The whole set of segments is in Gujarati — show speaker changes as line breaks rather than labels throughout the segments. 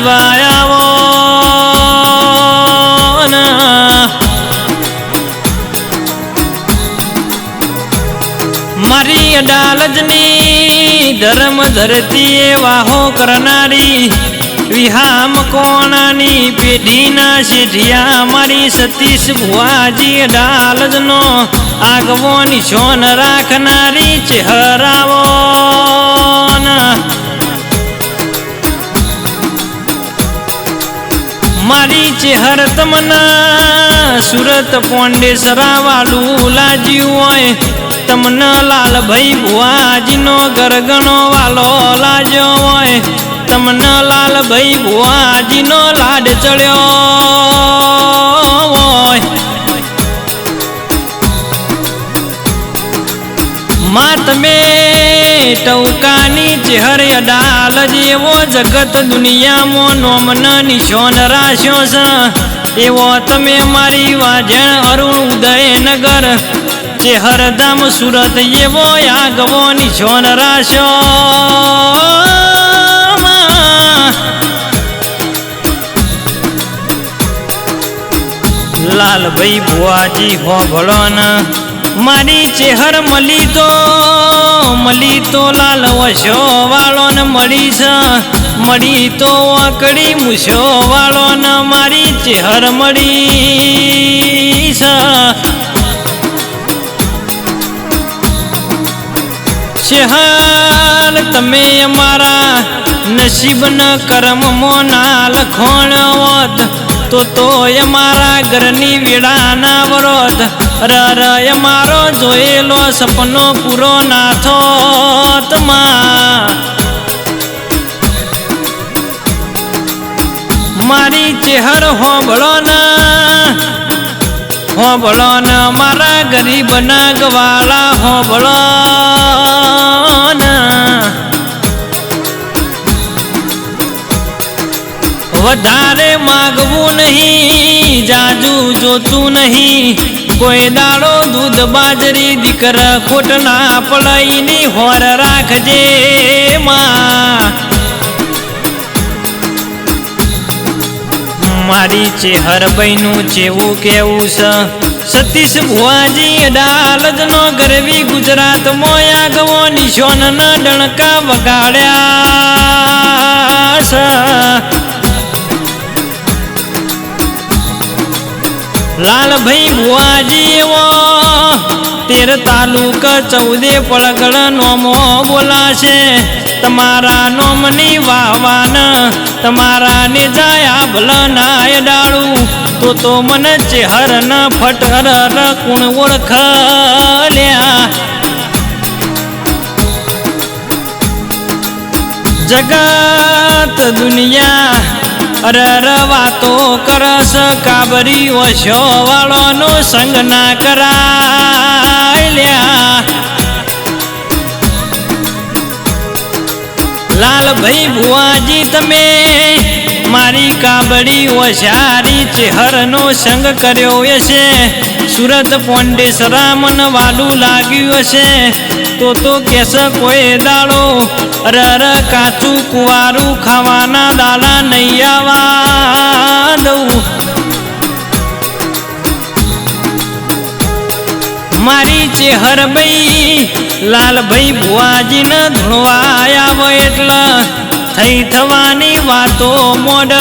સિવાય આવો મારી અડાલજની ધર્મ ધરતી વાહો કરનારી, વિહામ કોણાની પેઢીના શેઠિયા મારી સતીશ ભુવાજી ડાલજનો આગવો નિશોન રાખનારી ચહેરાવો ના મારી ચેહર તમના સુરત પોંડેસરા વાલું લાજ્યું હોય. તમને લાલભાઈ ભુવાજીનો ગરગણો વાલો લાજ્યો હોય. તમને લાલભાઈ ભુવાજીનો લાડ ચડ્યો હોય. માત તમે ટૌકાની ચહેર અડાલ જેવો જગત દુનિયામાં નોમન નિશોન રાખ્યો છે. એવો તમે મારી વાજણ અરુણ ઉદયનગર. ચેહરધામ સુરત એવો આગવો નિશોન રાખ્યો લાલભાઈ ભુવાજી હોભળો ને મારી ચેહર મળી તો મળી તો લાલ વશો વાળો ને મળી છે મળી તો આકડી મૂછો વાળો ને મારી ચેહર મળી છે ચેહર તમે અમારા નસીબ ન કર્મ મોના લખોણ હોત તો તો અમારા ઘરની વેળાના વરોધ. રર મારો જોયેલો સપનો પૂરો નાથો મારી ચેહર હોંભળો ના હોંભળો ના મારા ગરીબ ના ગવાળા હોંભળો વધારે માગવું નહીં, જાજુ જોતું નહીં. કોઈ દાડો દૂધ બાજરી દીકરા ખોટના પડાઈની હોર રાખજે મારી ચેહર બહેનું જેવું કેવું છે સતીશ ભુવાજી અડાલજનો ગરવી ગુજરાત મોયા ગવો નિશોન ના ડણકા વગાડ્યા છે લાલભાઈ ભુવાજી એવો તેર તાલુક ચૌદે પડગળ નોમો બોલાશે તમારા નોમની વાહવાન તમારા ને જાયા ભલ નાય ડાળું તો તો મને ચેહર ન ફટર કુણ ઓળખ લ્યા જગત દુનિયા અરર વાતો કરસ કાબરી વશો વાળોનો સંગ ના કરા લ્યા. લાલભાઈ ભુવાજી તમે મારી કાબડી વસારી ચેહરનો સંગ કર્યો હશે. સુરત પોંડેસરામન વાલું લાગ્યું હશે. તો તો કેસ કોઈ દાડો. રર કાચું કુવારું ખાવાના દાડા નહીં આવવા દઉં. મારી ચેહર ભાઈ લાલભાઈ ભુવાજીને ધોવાયા હોય એટલે થઈ થવાની વાતો મોડ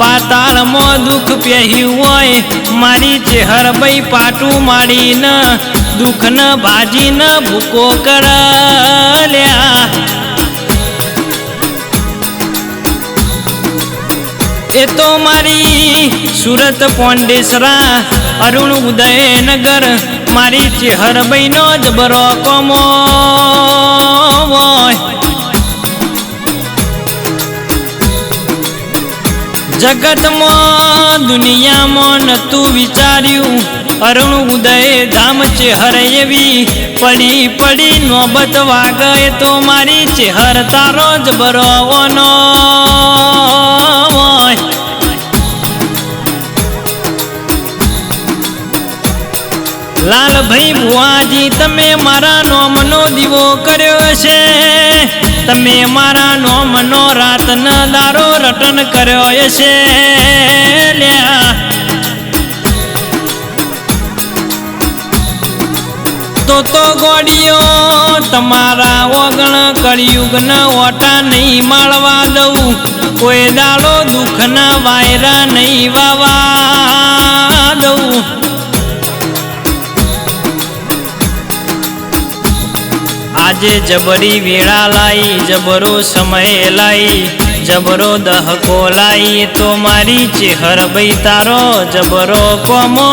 પાતાળમાં દુઃખ પહેર્યું હોય, મારી ચેહર ભાઈ પાટું માડીને દુઃખને ભાજીને ભૂકો કરલ્યા એ તો મારી સુરત પોંડેસરા, અરુણ ઉદયનગર, મારી ચેહર બહેનો જબરો કોમો જગતમાં દુનિયામાં નતું વિચાર્યું અરુણ ઉદય ધામ ચેહર એવી. પડી પડી નોબત વાગે તો મારી ચેહર તારો જ બરોવનો લાલભાઈ ભુવાજી, તમે મારા નોમનો દીવો કર્યો છે. તમે મારા નોમનો રાતના દારો રટન કર્યો છે. તમારા ઓગણ કળિયુગ ઓટા નહીં માળવા દઉં. કોઈ દાડો દુઃખના વાયરા નહીં વાવા દઉં. આજે જબરી વેળા લાઈ, જબરો સમય લાઈ, જબરો દહકો લાઈ, તો મારી ચેહર બઈ તારો જબરો કોમો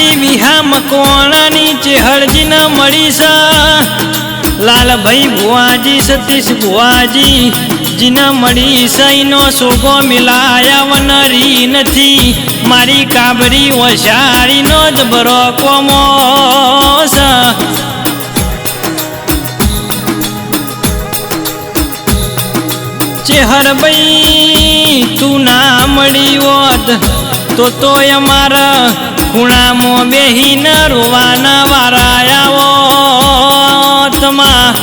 મારી વિહામ કોણાની ચેહરજીને મળી છે લાલભાઈ ભુવાજી, સતીશ ભુવાજી, જીના મળી સઈનો સોગો મિલાયા વનરી નથી. મારી કાબરી વસાડીનો જ બરો કોમો ચેહર ચેહરભાઈ તું ના મળી હોત તો તો અમારા ખૂણામાં બેહીન રોવાના વારા આવો. તમા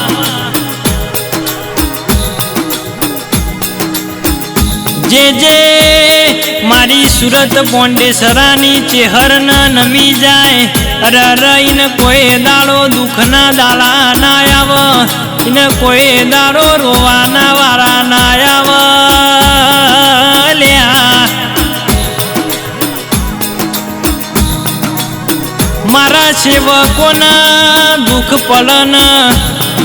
જે જે મારી સુરત પોંડેસરાની ચેહર ન નમી જાય. રહીને કોઈ દાડો દુઃખના દાળા ના આવ. એને કોઈ દાડો રોવાના વારા ના આવ. સેવકોના દુઃખ પલન.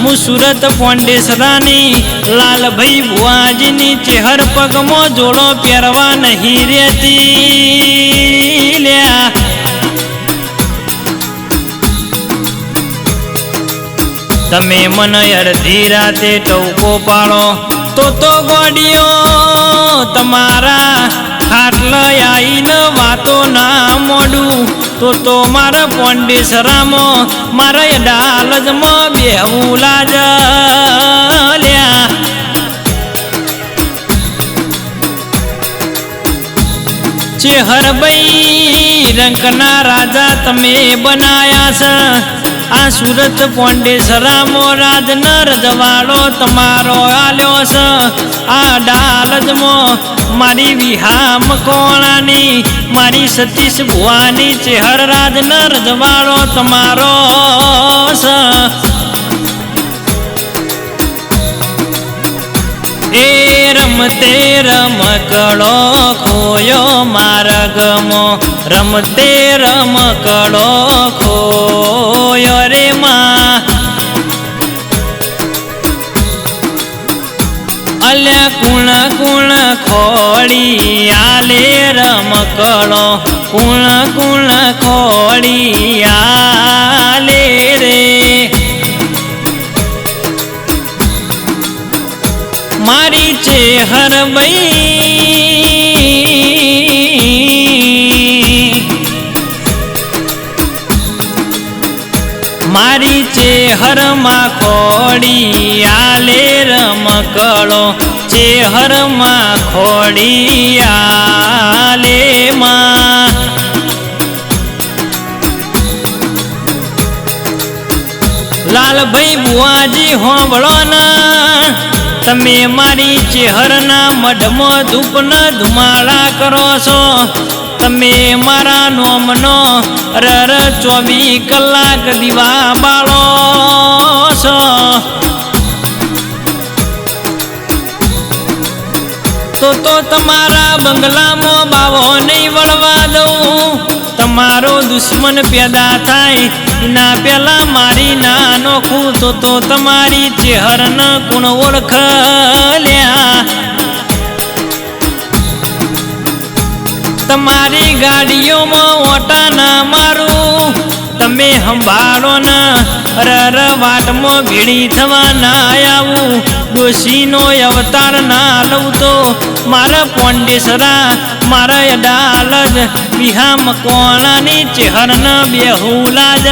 હું સુરત પોંડેસરાની લાલભાઈ ભુવાજીની ચેહર પગમાં જોડો પહેરવા નહીં રહેતી લ્યા. તમે મને અડધી રાતે ટવકો પાડો, તો તો ગોડીઓ તમારા ખાટલ આઈને વાતો ના મોડું. તો તો મારા પોંડેસરામાં મારા ડાલજમાં બેહવું લાજ લ્યા. ચેહરભાઈ રંકના રાજા તમે બનાયા છે આ સુરત પોંડેસરામો રાજ નર જવાડો તમારો આલ્યો છે આ ડાલજમાં, મારી વિહામ કોણાની મારી સતીશ ભુવાની છે રાજ નર જવાડો તમારો એ રમતે રમકડો ખોયો માર્ગમો. રમતે રમકડો ખોયો અલે કુણ કુણ ખોળી આલે રમકડો કુણ કુણ ખોળી આલે રે. મારી છે હરબઈ મારી ચેહરમાં ખોડી આલે રમકડો ચેહરમાં ખોડી આલે માં. લાલભાઈ બુઆજી હોંભળો ના, તમે મારી ચેહરના મઢમાં ધૂપના ધુમાડા કરો છો. તમે મારા નોમનો રર ચોવીસ કલાક દીવા બાળો છો. તો તો તમારા બંગલામાં બાવો નહીં વળવા દઉં. તમારો દુશ્મન પેદા થાય ના પેલા મારી ના નોખું તો તો તમારી ચેહર ગુણ ઓળખ લ્યા. તમારી ગાડીઓમાં ઓટા ના મારું. તમે સંભાળો ના, રર વાટમાં ભીડી થવા ના આવું. ડોશીનો અવતાર ના લઉં તો મારા પોંડેસરા, મારા અડાલ જ બિહા મકોણાની ચેહર બેહુલા જ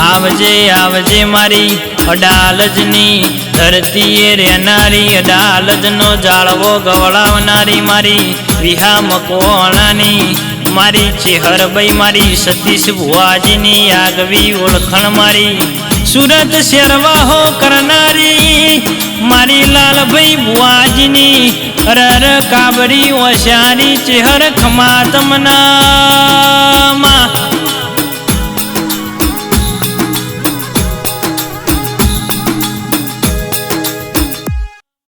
આવજે આવજે મારી અડાલજની ધરતીએ રહેનારી, અડાલજનો જાળવો ગવડાવનારી મારી વિહા મકોણાની મારી ચેહરભાઈ મારી સતીશ ભુવાજીની આગવી ઓળખણ મારી. સુરત શેરવાહો કરનારી મારી લાલભાઈ ભુવાજીની, રર કાબરી ઓશારી ચેહર ખમાતમના